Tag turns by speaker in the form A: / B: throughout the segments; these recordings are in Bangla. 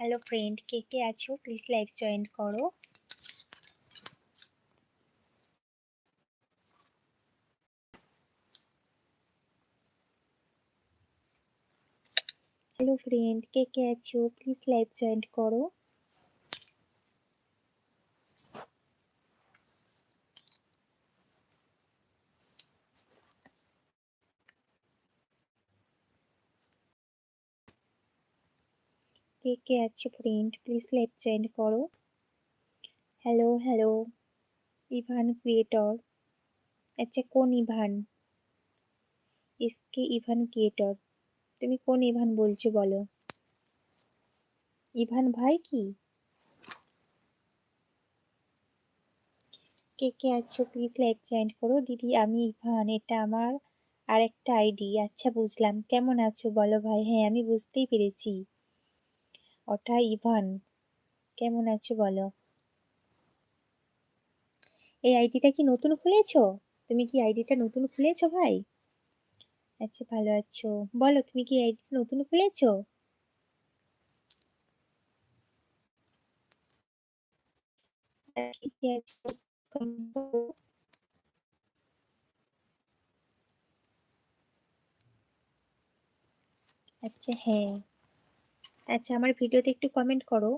A: হ্যালো ফ্রেন্ড কে কে আছো প্লিজ লাইভ জয়েন করো হ্যালো ফ্রেন্ড কে কে আছো প্লিজ লাইভ জয়েন করো কে কে আছো ফ্রেন্ড প্লিজ লাইভ জয়েন করো হ্যালো হ্যালো ইভান ক্রিয়েটর আচ্ছা কোন ইভান এসকে ইভান ক্রিয়েটর তুমি কোন ইভান বলছো বলো ইভান ভাই কি কে কে আছো প্লিজ লাইভ জয়েন করো দিদি আমি ইভান এটা আমার আর একটা আইডি আচ্ছা বুঝলাম কেমন আছো বলো ভাই হ্যাঁ আমি বুঝতেই পেরেছি ওটা ইভান, কেমন আছো বলো? এই আইডিটা কি নতুন খুলেছো? তুমি কি আইডিটা নতুন খুলেছো ভাই? আচ্ছা ভালো আছো। বলো, তুমি কি আইডিটা নতুন খুলেছো? আচ্ছা হ্যাঁ। আচ্ছা আমার ভিডিওতে একটু কমেন্ট করো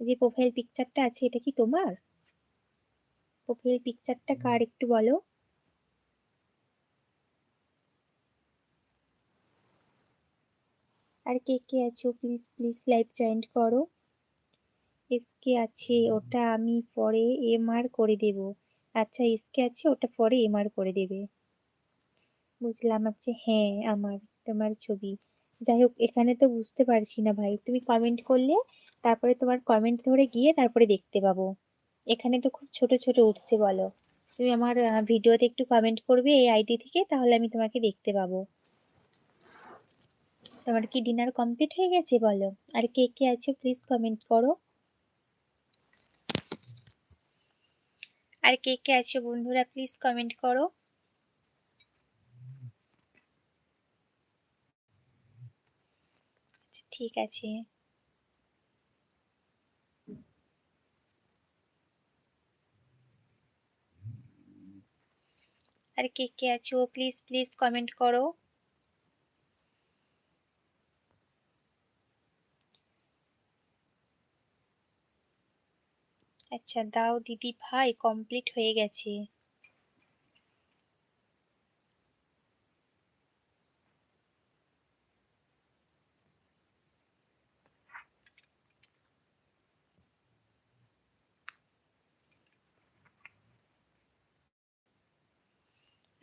A: যে প্রোফাইল পিকচারটা আছে, এটা কি তোমার? প্রোফাইল পিকচারটা কার একটু বলো। আর কে কে আছো? প্লিজ প্লিজ লাইভ জয়েন করো। এসকে আছে, ওটা আমি পরে এমআর করে দেব। আচ্ছা এসকে আছে, ওটা পরে এমআর করে দেবে। বুঝলাম আচ্ছা হ্যাঁ আমার, তোমার ছবি। যাই হোক, এখানে তো বুঝতে পারছি না ভাই। তুমি কমেন্ট করলে, তারপরে তোমার কমেন্ট ধরে গিয়ে তারপরে দেখতে পাবো। এখানে তো খুব ছোট ছোট উঠছে, বলো। তুমি আমার ভিডিওতে একটু কমেন্ট করবে এই আইডি থেকে, তাহলে আমি তোমাকে দেখতে পাবো। তোমার কি ডিনার কমপ্লিট হয়ে গেছে, বলো? আর কে কে আছে প্লিজ কমেন্ট করো। আর কে কে আছে, বন্ধুরা প্লিজ কমেন্ট করো আচ্ছা ঠিক আছে। আর কে কে আছো? প্লিজ প্লিজ কমেন্ট করো। আচ্ছা দাও দিদি ভাই কমপ্লিট হয়ে গেছে।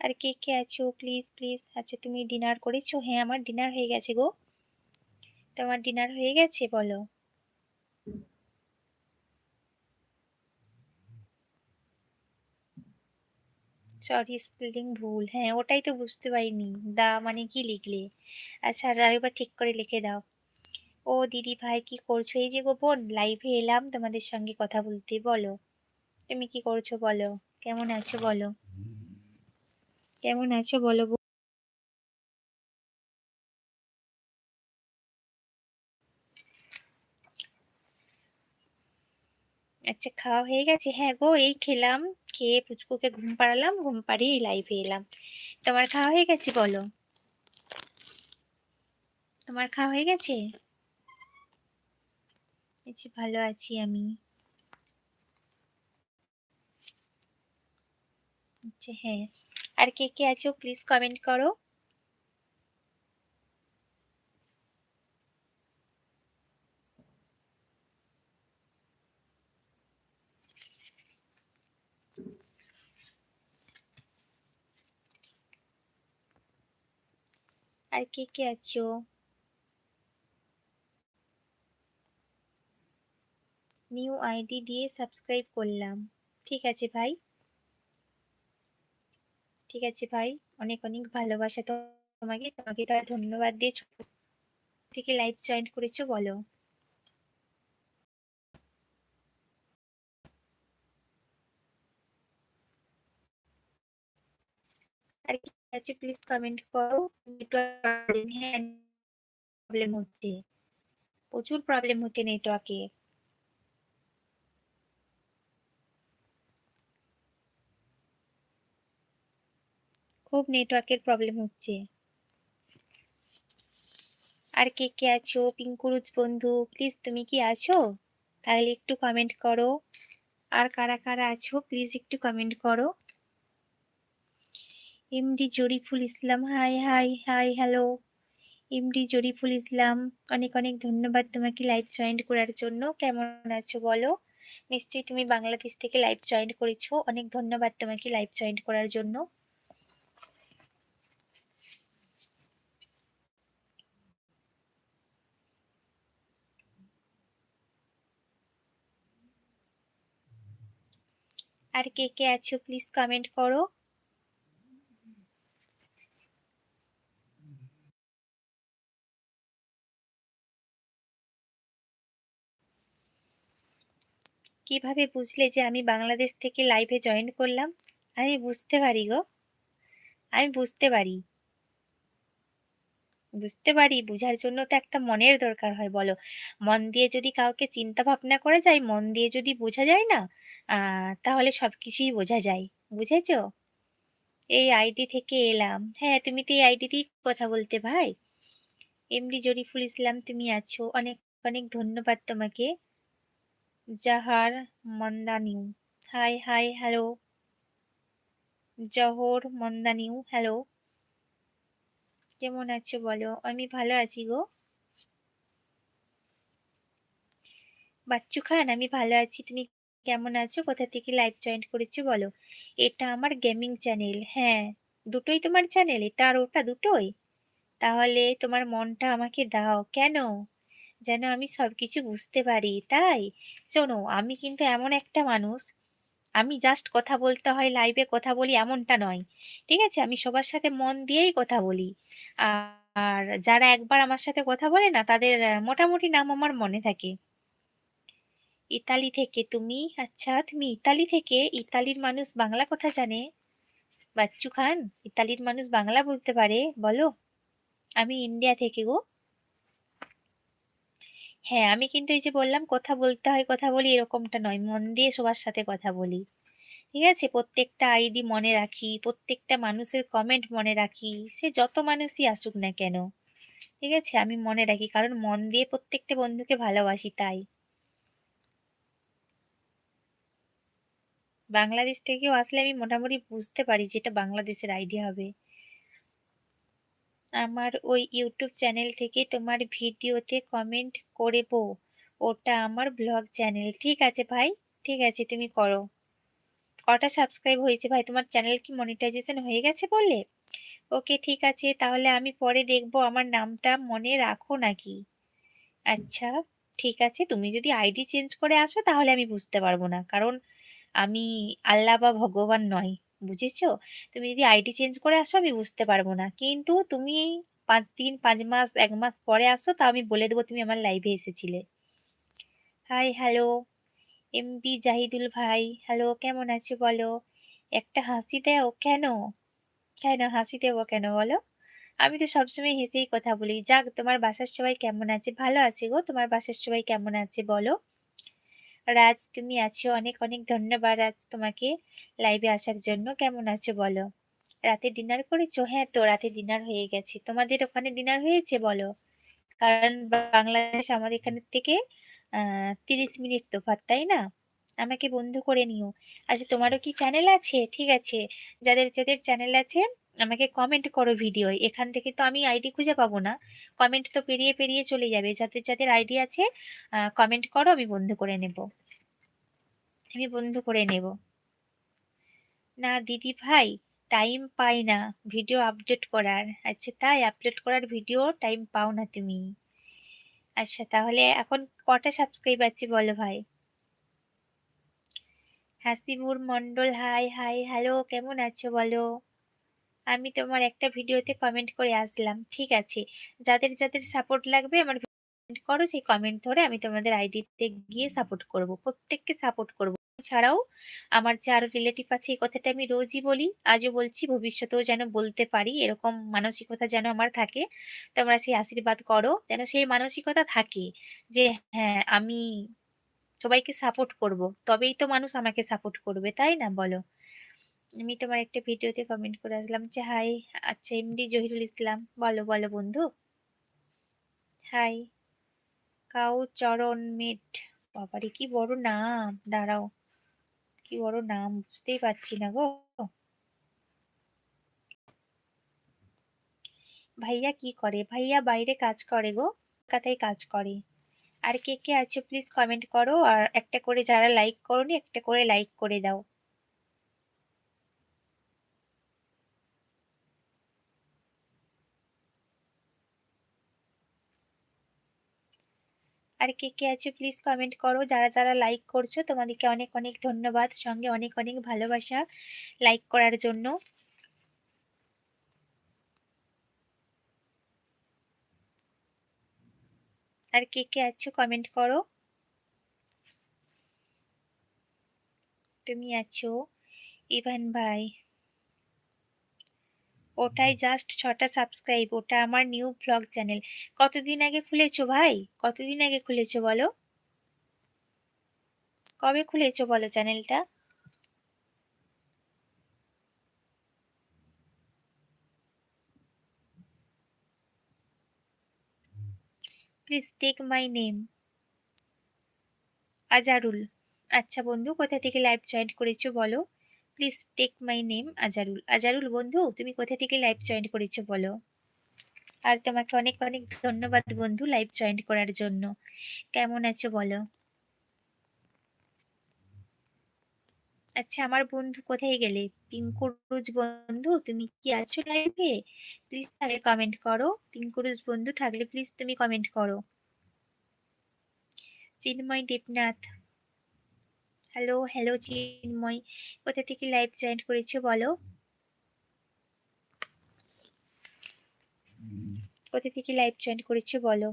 A: আর কে কে আছো? প্লিজ প্লিজ আচ্ছা তুমি ডিনার করেছ? হ্যাঁ আমার ডিনার হয়ে গেছে গো। তোমার ডিনার হয়ে গেছে, বলো। সরি স্পেলিং ভুল। হ্যাঁ ওটাই তো বুঝতে পারিনি। দা মানে কি লিখলে? আচ্ছা আর আরেকবার ঠিক করে লিখে দাও। ও দিদি ভাই, কি করছ? এই যে গো বোন লাইভে এলাম তোমাদের সঙ্গে কথা বলতে, বলো। তুমি কি করছ, বলো? কেমন আছো, বলো? কেমন আছো বলো আচ্ছা খাওয়া হয়ে গেছে? হ্যাঁ গো, এই খেলাম, খেয়ে পুচকুকে ঘুম পাড়ালাম, ঘুম পাড়িয়ে লাইভে এলাম। তোমার খাওয়া হয়ে গেছে বলো? তোমার খাওয়া হয়ে গেছে? ভালো আছি আমি। আচ্ছা হ্যাঁ। আর কে কে আছো প্লিজ কমেন্ট করো। আর কে কে আছো? নিউ আইডি দিয়ে সাবস্ক্রাইব করলাম। ঠিক আছে ভাই? ঠিক আছে ভাই। অনেক অনেক ভালোবাসা তো তোমাকে তোমাকে তার ধন্যবাদ দিয়ে থেকে লাইভ জয়েন করেছ, বলো। আর কি আছে প্লিজ কমেন্ট করো। নেটওয়ার্ক প্রবলেম হচ্ছে। প্রচুর প্রবলেম হচ্ছে নেটওয়ার্কে খুব নেটওয়ার্কের প্রবলেম হচ্ছে। আর কে কে আছো? পিঙ্কুরুজ বন্ধু প্লিজ তুমি কি আছো? তাহলে একটু কমেন্ট করো। আর কারা কারা আছো প্লিজ একটু কমেন্ট করো। MD Jariful Islam hi hi hi hello MD Jariful Islam, অনেক অনেক ধন্যবাদ তোমাকে লাইভ জয়েন করার জন্য। কেমন আছো বলো? নিশ্চয়ই তুমি বাংলাদেশ থেকে লাইভ জয়েন করেছ। অনেক ধন্যবাদ তোমাকে লাইভ জয়েন করার জন্য। আর কে কে আছো প্লিজ কমেন্ট করো। কীভাবে বুঝলে যে আমি বাংলাদেশ থেকে লাইভে জয়েন করলাম? আমি বুঝতে পারি গো। আমি বুঝতে পারি। বুঝতে পারি। বুঝার জন্য তো একটা মনের দরকার হয়, বলো। মন দিয়ে যদি কাউকে চিন্তা ভাবনা করা যায়, মন দিয়ে যদি বোঝা যায় না তাহলে সব কিছুই বোঝা যায়। বুঝেছ? এই আইডি থেকে এলাম। হ্যাঁ তুমি তো এই আইডিতেই কথা বলতে ভাই। এমডি জরিফুল ইসলাম, তুমি আছো। অনেক অনেক ধন্যবাদ তোমাকে। জাহার মন্দানিউ। Hi hi, hello. জহর মন্দানিউ, হ্যালো। কেমন আছো বলো? আমি ভালো আছি গো। বাচ্চু খান আমি ভালো আছি। তুমি কেমন আছো? কোথা থেকে লাইভ জয়েন করেছ বলো? এটা আমার গেমিং চ্যানেল হ্যাঁ। দুটোই তোমার চ্যানেল এটা আর ওটা দুটোই? তাহলে তোমার মনটা আমাকে দাও। কেন? যেন আমি সব কিছু বুঝতে পারি, তাই? শোনো, আমি কিন্তু এমন একটা মানুষ আমি জাস্ট কথা বলতে হয় লাইভে কথা বলি এমনটা নয়। ঠিক আছে? আমি সবার সাথে মন দিয়েই কথা বলি। আর যারা একবার আমার সাথে কথা বলে না, তাদের মোটামুটি নাম আমার মনে থাকে। ইতালি থেকে তুমি আচ্ছা তুমি ইতালি থেকে ইতালির মানুষ বাংলা কথা জানে? বাচ্চু খান, ইতালির মানুষ বাংলা বলতে পারে? বলো। আমি ইন্ডিয়া থেকে গো। হ্যাঁ আমি কিন্তু এই যে বললাম, কথা বলতে হয়, কথা বলি এরকমটা নয়। মন দিয়ে সবার সাথে কথা বলি। ঠিক আছে? প্রত্যেকটা আইডি মনে রাখি, প্রত্যেকটা মানুষের কমেন্ট মনে রাখি। সে যত মানুষই আসুক না কেন। ঠিক আছে? আমি মনে রাখি। কারণ মন দিয়ে প্রত্যেকটা বন্ধুকে ভালোবাসি তাই। বাংলাদেশ থেকেও আসলে আমি মোটামুটি বুঝতে পারি যে এটা বাংলাদেশের আইডিয়া হবে। আমার ওই ইউটিউব চ্যানেল থেকে তোমার ভিডিওতে কমেন্ট করব। ওটা আমার ব্লগ চ্যানেল ঠিক আছে ভাই? ঠিক আছে, তুমি করো। কটা সাবস্ক্রাইব হয়েছে ভাই? তোমার চ্যানেল কি মনিটাইজেশন হয়ে গেছে বললে? ওকে ঠিক আছে, তাহলে আমি পরে দেখব আমার নামটা মনে রাখো নাকি? আচ্ছা ঠিক আছে, তুমি যদি আইডি চেঞ্জ করে আসো তাহলে আমি বুঝতে পারব না, কারণ আমি আল্লাহ বা ভগবান নয়। বুঝেছ? তুমি যদি আইডি চেঞ্জ করে আসো আমি বুঝতে পারব না। কিন্তু তুমি পাঁচ দিন, পাঁচ মাস, এক মাস পরে আসো তা আমি বলে দেবো তুমি আমার লাইভে এসেছিলে। হাই হ্যালো এমবি জাহিদুল ভাই হ্যালো কেমন আছো বলো? একটা হাসি দেও কেন? কেন হাসি দেবো কেন বলো? আমি তো সবসময় হেসেই কথা বলি। যাক, তোমার বাসার সবাই কেমন আছে? ভালো আছে গো? তোমার বাসার সবাই কেমন আছে বলো? রাজ তুমি আছো, অনেক অনেক ধন্যবাদ রাজ তোমাকে লাইভে আসার জন্য। কেমন আছো বলো? রাতে ডিনার করেছ? হ্যাঁ তো, রাতে ডিনার হয়ে গেছে। তোমাদের ওখানে ডিনার হয়েছে বলো? কারণ বাংলাদেশ আমাদের এখানের থেকে তিরিশ মিনিট তোফাত তাই না? আমাকে বন্ধু করে নিও। আচ্ছা তোমারও কি চ্যানেল আছে? ঠিক আছে। যাদের যাদের চ্যানেল আছে আমাকে কমেন্ট করো ভিডিও এখান থেকে তো আমি আইডি খুঁজে পাবো না। কমেন্ট তো পেরিয়ে পেরিয়ে চলে যাবে। যাদের যাদের আইডি আছে কমেন্ট করো, আমি বন্ধু করে নেব। আমি বন্ধু করে নেব। না, দিদি ভাই টাইম পাই না ভিডিও আপডেট করার। আচ্ছা তাই আপলোড করার ভিডিও টাইম পাও না তুমি। আচ্ছা তাহলে এখন কটা সাবস্ক্রাইব আছে বলো ভাই? Hasibur Mondal hi hi hello কেমন আছো বলো? আমি তোমার একটা ভিডিওতে কমেন্ট করে আসলাম, ঠিক আছে? যাদের যাদের সাপোর্ট লাগবে আমার কমেন্ট করো, সেই কমেন্ট ধরে আমি তোমাদের আইডিতে গিয়ে সাপোর্ট করব, প্রত্যেককে সাপোর্ট করব। ছাড়াও আমার যে আরও রিলেটিভ আছে, এই কথাটা আমি রোজই বলি, আজও বলছি, ভবিষ্যতেও যেন বলতে পারি, এরকম মানসিকতা যেন আমার থাকে, তোমরা সেই আশীর্বাদ করো, যেন সেই মানসিকতা থাকে যে হ্যাঁ আমি সবাইকে সাপোর্ট করব, তবেই তো মানুষ আমাকে সাপোর্ট করবে, তাই না বলো? আমি তোমার একটা ভিডিওতে কমেন্ট করে আসলাম যে, হাই আচ্ছা এমডি জহিরুল ইসলাম, বলো বলো বন্ধু। হাই, কাউ চরণ মেট। বাবারে, কি বড় নাম, দাঁড়াও। কি বড় নাম, বুঝতেই পারছি না গো। ভাইয়া কি করে? ভাইয়া বাইরে কাজ করে গো, কলকাতায় কাজ করে। আর কে কে আছো প্লিজ কমেন্ট করো। আর একটা করে যারা লাইক করোনি, একটা করে লাইক করে দাও। আর কে কে আছো প্লিজ কমেন্ট করো। যারা যারা লাইক করছ, তোমাদেরকে অনেক অনেক ধন্যবাদ। সঙ্গে অনেক অনেক ভালোবাসা লাইক করার জন্য। আর কে কে আছো কমেন্ট করো। তুমি আছো। ইভান ভাই। ওটাই জাস্ট ছটা সাবস্ক্রাইব ওটা আমার নিউ ব্লগ চ্যানেল কতদিন আগে খুলেছো ভাই? কতদিন আগে খুলেছো বলো? কবে খুলেছো বলো চ্যানেলটা please take my name Azarul. আচ্ছা বন্ধু, কোথা থেকে লাইভ জয়েন করেছ বলো? Please take my name Azarul Azarul বন্ধু, তুমি কোথা থেকে লাইভ জয়েন করেছ বলো? আর তোমাকে অনেক অনেক ধন্যবাদ বন্ধু লাইভ জয়েন করার জন্য। কেমন আছো বলো? আচ্ছা আমার বন্ধু কোথায় গেলে? পিঙ্কুরুজ বন্ধু, তুমি কি আছো লাইভে প্লিজ তাহলে কমেন্ট করো। পিঙ্কুরুজ বন্ধু, থাকলে প্লিজ তুমি কমেন্ট করো। Chinmoy Debnath hello hello Chinmoy. কোথা থেকে লাইভ জয়েন করেছ বলো? কোথা থেকে লাইভ জয়েন করেছ বলো?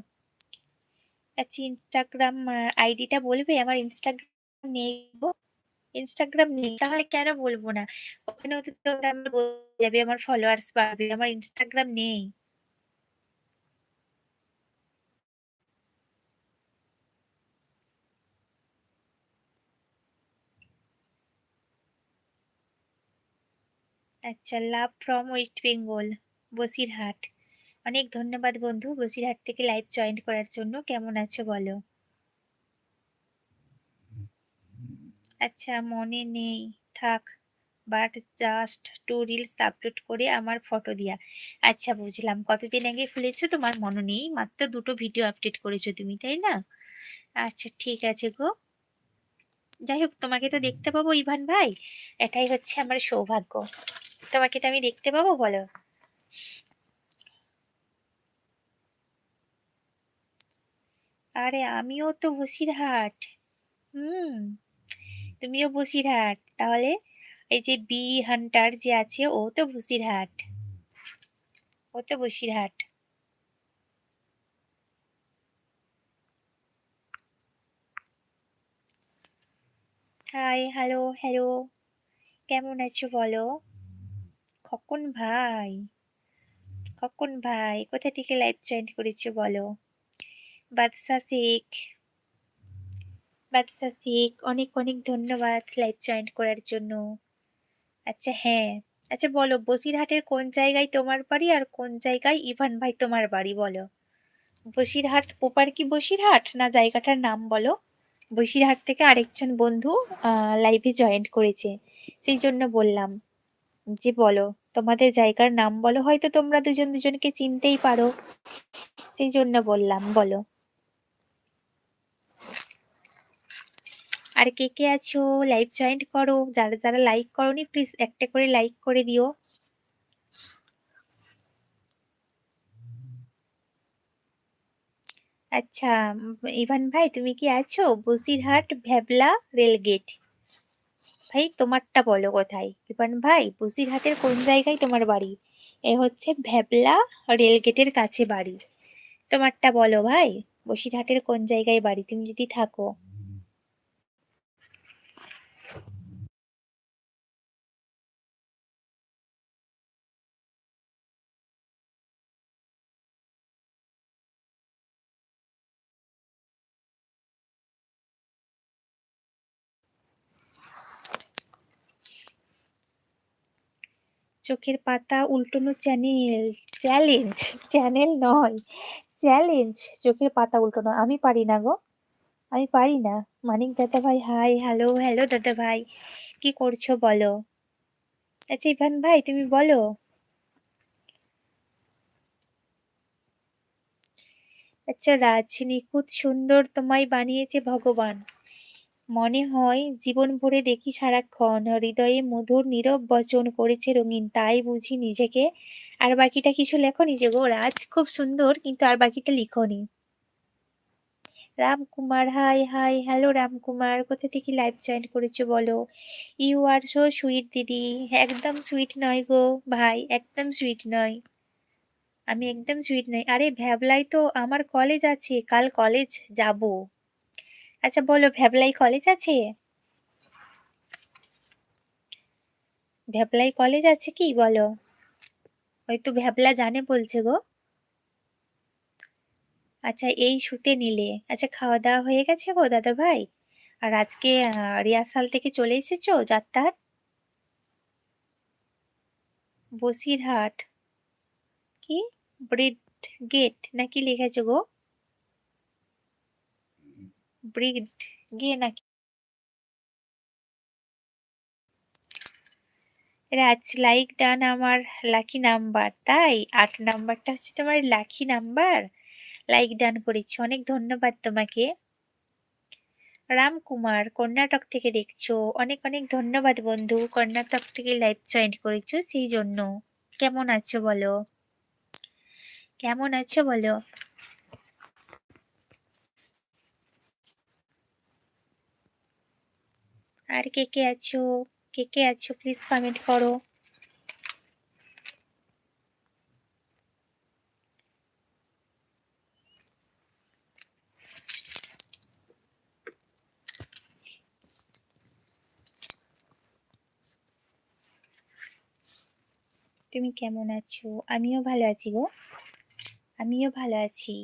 A: আচ্ছা ইনস্টাগ্রাম আইডিটা বলবে? আমার ইনস্টাগ্রাম নেই গো। ইনস্টাগ্রাম নেই, তাহলে কেন বলব না? ওখানেও তো আমার যাবে, আমার ফলোয়ার্স বাড়বে, আমার ইনস্টাগ্রাম নেই। আচ্ছা love from west Bengal Basirhat. অনেক ধন্যবাদ বন্ধু বসিরহাট থেকে লাইভ জয়েন করার জন্য। কেমন আছো বলো? আচ্ছা মনে নেই। থাক but just two reels upload করে আমার ফটো দিয়া। আচ্ছা বুঝলাম। কতদিন আগে খুলেছো তোমার মনে নেই? মাত্র দুটো ভিডিও আপডেট করেছ তুমি, তাই না? আচ্ছা ঠিক আছে গো। যাই হোক, তোমাকে তো দেখতে পাবো ইভান ভাই। এটাই হচ্ছে আমার সৌভাগ্য। তোমাকে তো আমি দেখতে পাবো, বলো। আরে, আমিও তো বসিরহাট। হুম, তুমিও বসিরহাট। তাহলে এই যে বি হান্টার যে আছে, ও তো বসিরহাট। ও তো বসিরহাট। High, hello hello. কেমন আছো, বলো? খকন ভাই খকন ভাই, কোথা থেকে লাইভ জয়েন করেছ বলো? বাদশা শেখ বাদশা শেখ, অনেক অনেক ধন্যবাদ লাইভ জয়েন করার জন্য। আচ্ছা হ্যাঁ আচ্ছা বলো, বসিরহাটের কোন জায়গায় তোমার বাড়ি আর কোন জায়গায় ইভান ভাই তোমার বাড়ি বলো? বসিরহাট, ওপার কি বসিরহাট না জায়গাটার নাম বলো? বসিরহাট থেকে আরেকজন বন্ধু লাইভে জয়েন করেছে, সেই জন্য বললাম। যে বলো। তোমাদের জায়গার নাম বলো, হয়তো তোমরা দুজন দুজনকে চিনতেই পারো। সেই জন্য বললাম, বলো। আর কে কে আছো, লাইভ জয়েন করো, যারা যারা লাইক করনি প্লিজ একটা করে লাইক করে দিও। আচ্ছা ইভান ভাই, তুমি কি আছো? Basirhat, Bhabla, rail gate. ভাই, তোমারটা বলো কোথায়? ইভান ভাই, বসিরহাটের কোন জায়গায় তোমার বাড়ি? এ হচ্ছে ভ্যাবলা রেলগেটের কাছে বাড়ি। তোমারটা বলো ভাই, বসিরহাটের কোন জায়গায় বাড়ি? তুমি যদি থাকো। চোখের পাতা উল্টানো চ্যানেল, চ্যালেঞ্জ, চ্যানেল নয়, চ্যালেঞ্জ, চোখের পাতা উল্টানো। আমি পারি না গো। আমি পারি না। মানিক দাদা ভাই হাই হ্যালো হ্যালো দাদা ভাই কি করছ বলো? আচ্ছা ইভান ভাই, তুমি বলো। আচ্ছা রাজ নিখুঁত সুন্দর তোমায় বানিয়েছে ভগবান। মনে হয় জীবন ভরে দেখি সারাক্ষণ হৃদয়ে মধুর নীরব বচন করেছে রঙিন, তাই বুঝি নিজেকে। আর বাকিটা কিছু লেখো নিজে গো রাজ, খুব সুন্দর, কিন্তু আর বাকিটা লিখনি। Ramkumar, hi hi, hello Ramkumar, কোথা থেকে লাইভ জয়েন করেছ বলো? ইউ আর সো সুইট দিদি। একদম সুইট নয় গো ভাই, একদম সুইট নয়। আমি একদম সুইট নই। আরে ভ্যাবলাই তো, আমার কলেজ আছে, কাল কলেজ যাব। আচ্ছা বলো, ভ্যাবলাই কলেজ আছে? ভ্যাবলাই কলেজ আছে কি? বলো। ওই তো ভ্যাবলা জানে বলছে গো। আচ্ছা এই শুতে নিলে। আচ্ছা খাওয়া দাওয়া হয়ে গেছে গো দাদা ভাই আর আজকে রিহার্সাল থেকে চলে এসেছ, যাত্রার? বসিরহাট। কি? ব্রিড গেট নাকি লিখেছো গো? ব্রিড গে নাকি রাজ, লাইক ডান আমার লাকি নাম্বার, তাই? আট নাম্বারটা হচ্ছে তোমার লাকি নাম্বার? লাইক ডান করেছি, অনেক ধন্যবাদ তোমাকে। রামকুমার, কর্ণাটক থেকে দেখছ, অনেক অনেক ধন্যবাদ বন্ধু, কর্ণাটক থেকে লাইভ জয়েন করেছ, সেই জন্য। কেমন আছো বলো? কেমন আছো বলো? আর কে কে আছো? কে কে আছো? প্লিজ কমেন্ট করো। তুমি কেমন আছো? আমিও ভালো আছি গো। আমিও ভালো আছি।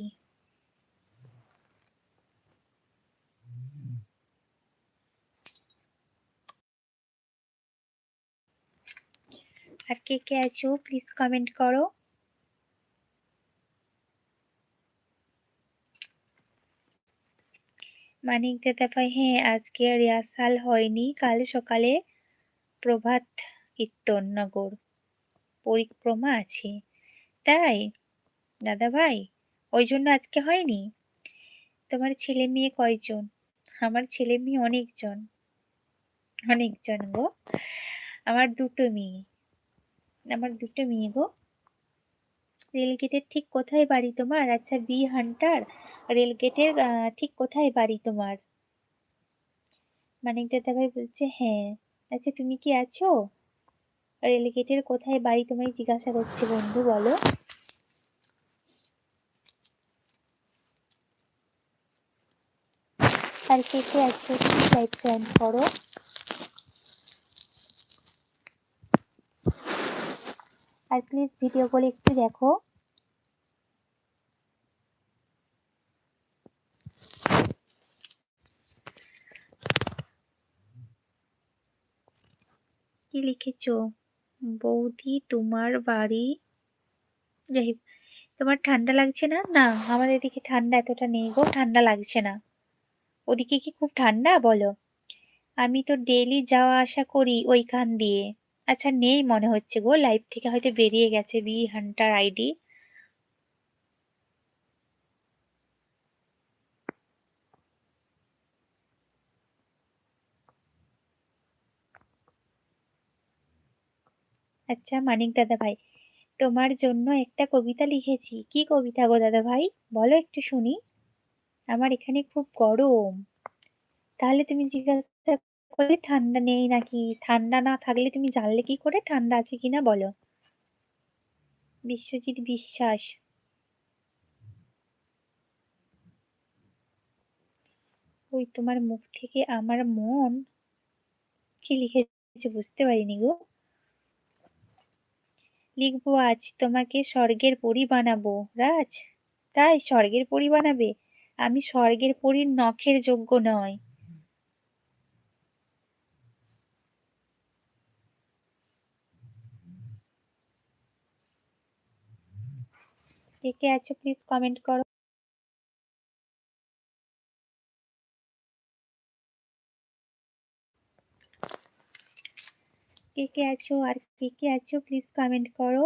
A: আর কে কে আছো প্লিজ কমেন্ট করো। মানিক দাদা ভাই হ্যাঁ আজকে রিহার্সাল হয়নি। কাল সকালে প্রভাত কীর্তন নগর পরিক্রমা আছে। তাই, দাদা ভাই, ওই জন্য আজকে হয়নি? তোমার ছেলে মেয়ে কয়জন? আমার ছেলে মেয়ে অনেকজন। অনেকজন গো। আমার দুটো মেয়ে। আমার দুটো মেয়ে গো। রেলগেটের ঠিক কোথায় বাড়ি তোমার? আচ্ছা বি হান্টার রেলগেটের ঠিক কোথায় বাড়ি তোমার? মানিক দাদা ভাই বলছে হ্যাঁ। আচ্ছা তুমি কি আছো? রেলগেটের কোথায় বাড়ি তোমায় জিজ্ঞাসা করছে বন্ধু, বলো। আর কে কে আছো? লাইক করো। আর প্লিজ ভিডিওগুলো একটু দেখো। কি লিখেছো? বৌদি, তোমার বাড়ি? যাই তোমার ঠান্ডা লাগছে না? না, আমার এদিকে ঠান্ডা এতটা নেই গো, ঠান্ডা লাগছে না। ওদিকে কি খুব ঠান্ডা, বলো? আমি তো ডেলি যাওয়া আসা করি ওইখান দিয়ে। আচ্ছা নেই মনে হচ্ছে গো। লাইভ থেকে হয়তো বেরিয়ে গেছে বি হান্টার আইডি আচ্ছা মানিক দাদা ভাই, তোমার জন্য একটা কবিতা লিখেছি। কি কবিতা গো দাদা ভাই? বলো একটু শুনি। আমার এখানে খুব গরম। তাহলে তুমি জিজ্ঞাসা করে ঠান্ডা নেই নাকি? ঠান্ডা না থাকলে তুমি জানলে কি করে? ঠান্ডা আছে কিনা বলো। বিশ্বজিৎ বিশ্বাস। ওই তোমার মুখ থেকে আমার মন? কি লিখেছে বুঝতে পারিনি গো। লিখব, আজ তোমাকে স্বর্গের পরি বানাবো। রাজ, তাই স্বর্গের পরি বানাবে? আমি স্বর্গের পরীর নখের যোগ্য নয়। কে, কে আছো প্লিজ কমেন্ট করো। কে, কে আছো আর কে, কে আছো প্লিজ কমেন্ট করো।